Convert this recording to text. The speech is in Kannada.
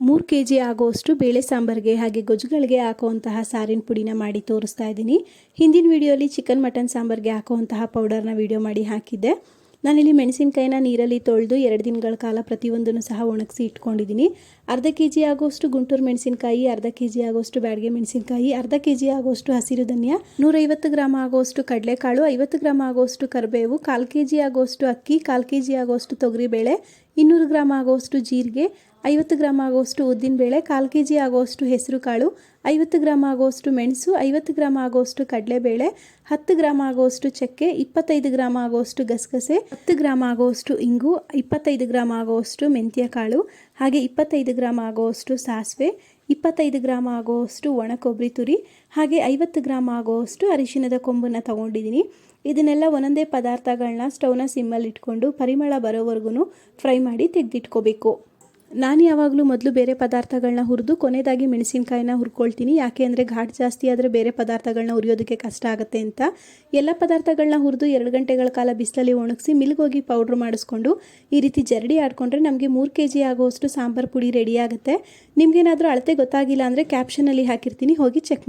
ಮೂರು ಕೆ ಜಿ ಆಗುವಷ್ಟು ಬೇಳೆ ಸಾಂಬಾರಿಗೆ ಹಾಗೆ ಗೊಜ್ಜುಗಳಿಗೆ ಹಾಕುವಂತಹ ಸಾರಿನ ಪುಡಿನ ಮಾಡಿ ತೋರಿಸ್ತಾ ಇದ್ದೀನಿ. ಹಿಂದಿನ ವಿಡಿಯೋಲಿ ಚಿಕನ್ ಮಟನ್ ಸಾಂಬಾರಿಗೆ ಹಾಕುವಂತಹ ಪೌಡರ್ನ ವಿಡಿಯೋ ಮಾಡಿ ಹಾಕಿದ್ದೆ. ನಾನಿಲ್ಲಿ ಮೆಣಸಿನ್ಕಾಯಿನ ನೀರಲ್ಲಿ ತೊಳೆದು ಎರಡು ದಿನಗಳ ಕಾಲ ಪ್ರತಿಯೊಂದನ್ನು ಸಹ ಒಣಗಿಸಿ ಇಟ್ಕೊಂಡಿದ್ದೀನಿ. ಅರ್ಧ ಕೆ ಜಿ ಆಗೋಷ್ಟು ಗುಂಟೂರು ಮೆಣಸಿನಕಾಯಿ, ಅರ್ಧ ಕೆ ಜಿ ಆಗೋಷ್ಟು ಬ್ಯಾಡಗೆ ಮೆಣಸಿನಕಾಯಿ, ಅರ್ಧ ಕೆ ಜಿ ಆಗೋಷ್ಟು ಹಸಿರು ಧನ್ಯ, ನೂರೈವತ್ತು ಗ್ರಾಮ್ ಆಗುವಷ್ಟು ಕಡಲೆಕಾಳು, ಐವತ್ತು ಗ್ರಾಮ್ ಆಗುವಷ್ಟು ಕರಿಬೇವು, ಕಾಲು ಕೆ ಜಿ ಆಗೋಷ್ಟು ಅಕ್ಕಿ, ಕಾಲು ಕೆ ಜಿ ಆಗೋಷ್ಟು ತೊಗರಿಬೇಳೆ, ಇನ್ನೂರು ಗ್ರಾಮ್ ಆಗೋಷ್ಟು ಜೀರಿಗೆ ಐವತ್ತು ಗ್ರಾಮ್ ಆಗೋಷ್ಟು ಉದ್ದಿನಬೇಳೆ ಕಾಲು ಕೆ ಜಿ ಆಗುವಷ್ಟು ಹೆಸರು ಕಾಳು ಐವತ್ತು ಗ್ರಾಮ್ ಆಗುವಷ್ಟು ಮೆಣಸು ಐವತ್ತು ಗ್ರಾಮ್ ಆಗೋಷ್ಟು ಕಡಲೆಬೇಳೆ ಹತ್ತು ಗ್ರಾಮ್ ಆಗೋಷ್ಟು ಚಕ್ಕೆ ಇಪ್ಪತ್ತೈದು ಗ್ರಾಮ್ ಆಗೋಷ್ಟು ಗಸಗಸೆ ಹತ್ತು ಗ್ರಾಮ್ ಆಗೋಷ್ಟು ಇಂಗು ಇಪ್ಪತ್ತೈದು ಗ್ರಾಮ್ ಆಗೋಷ್ಟು ಮೆಂತ್ಯ ಕಾಳು ಹಾಗೆ ಇಪ್ಪತ್ತೈದು ಗ್ರಾಮ್ ಆಗೋಷ್ಟು ಸಾಸಿವೆ ಇಪ್ಪತ್ತೈದು ಗ್ರಾಮ್ ಆಗೋಷ್ಟು ಒಣ ಕೊಬ್ಬರಿ ತುರಿ ಹಾಗೆ ಐವತ್ತು ಗ್ರಾಮ್ ಆಗೋಷ್ಟು ಅರಿಶಿನದ ಕೊಂಬನ್ನು ತಗೊಂಡಿದ್ದೀನಿ ಇದನ್ನೆಲ್ಲ ಒಂದೊಂದೇ ಪದಾರ್ಥಗಳನ್ನ ಸ್ಟೌನ ಸಿಮ್ಮಲ್ಲಿ ಇಟ್ಕೊಂಡು ಪರಿಮಳ ಬರೋವರೆಗೂ ಫ್ರೈ ಮಾಡಿ ತೆಗೆದಿಟ್ಕೋಬೇಕು ನಾನು ಯಾವಾಗಲೂ ಮೊದಲು ಬೇರೆ ಪದಾರ್ಥಗಳನ್ನ ಹುರಿದು ಕೊನೆಯದಾಗಿ ಮೆಣಸಿನ್ಕಾಯಿನ ಹುರ್ಕೊಳ್ತೀನಿ. ಯಾಕೆ ಅಂದರೆ ಘಾಟ್ ಜಾಸ್ತಿ ಆದರೆ ಬೇರೆ ಪದಾರ್ಥಗಳನ್ನ ಹುರಿಯೋದಕ್ಕೆ ಕಷ್ಟ ಆಗುತ್ತೆ ಅಂತ. ಎಲ್ಲ ಪದಾರ್ಥಗಳನ್ನ ಹುರಿದು ಎರಡು ಗಂಟೆಗಳ ಕಾಲ ಬಿಸಿಲಲ್ಲಿ ಒಣಗಿಸಿ ಮಿಲ್ಗೋಗಿ ಪೌಡ್ರ್ ಮಾಡಿಸ್ಕೊಂಡು ಈ ರೀತಿ ಜರಡಿ ಆಡ್ಕೊಂಡ್ರೆ ನಮಗೆ ಮೂರು ಕೆ ಜಿ ಆಗುವಷ್ಟು ಸಾಂಬಾರು ಪುಡಿ ರೆಡಿ ಆಗುತ್ತೆ. ನಿಮಗೇನಾದರೂ ಅಳತೆ ಗೊತ್ತಾಗಿಲ್ಲ ಅಂದರೆ ಕ್ಯಾಪ್ಷನಲ್ಲಿ ಹಾಕಿರ್ತೀನಿ. ಹೋಗಿ ಚೆಕ್ ಮಾಡಿ.